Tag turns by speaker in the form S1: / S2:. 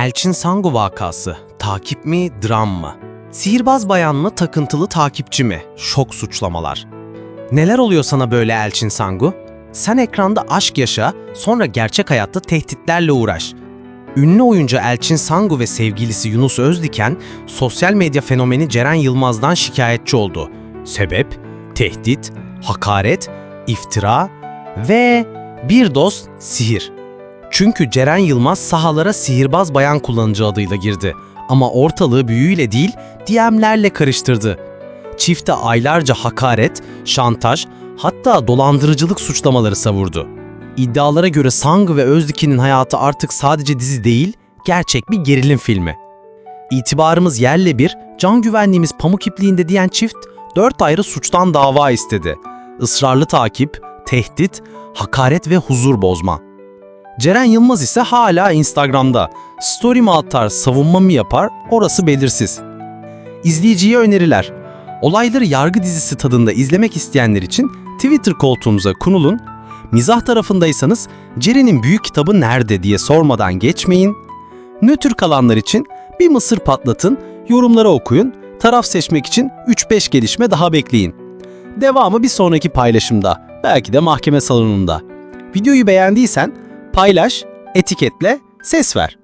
S1: Elçin Sangu vakası. Takip mi, dram mı? Sihirbaz bayan mı, takıntılı takipçi mi? Şok suçlamalar. Neler oluyor sana böyle Elçin Sangu? Sen ekranda aşk yaşa, sonra gerçek hayatta tehditlerle uğraş. Ünlü oyuncu Elçin Sangu ve sevgilisi Yunus Özdiken, sosyal medya fenomeni Ceren Yılmaz'dan şikayetçi oldu. Sebep, tehdit, hakaret, iftira ve bir doz sihir. Çünkü Ceren Yılmaz sahalara sihirbaz bayan kullanıcı adıyla girdi. Ama ortalığı büyüyle değil, DM'lerle karıştırdı. Çifte aylarca hakaret, şantaj, hatta dolandırıcılık suçlamaları savurdu. İddialara göre Sang ve Özdiki'nin hayatı artık sadece dizi değil, gerçek bir gerilim filmi. İtibarımız yerle bir, can güvenliğimiz pamuk ipliğinde diyen çift, dört ayrı suçtan dava istedi. Israrlı takip, tehdit, hakaret ve huzur bozma. Ceren Yılmaz ise hala Instagram'da. Story mi atar, savunma mı yapar orası belirsiz. İzleyiciye öneriler. Olayları yargı dizisi tadında izlemek isteyenler için Twitter koltuğumuza kunulun. Mizah tarafındaysanız Ceren'in büyük kitabı nerede diye sormadan geçmeyin. Nötr kalanlar için bir mısır patlatın, yorumları okuyun, taraf seçmek için 3-5 gelişme daha bekleyin. Devamı bir sonraki paylaşımda, belki de mahkeme salonunda. Videoyu beğendiysen paylaş, etiketle, ses ver.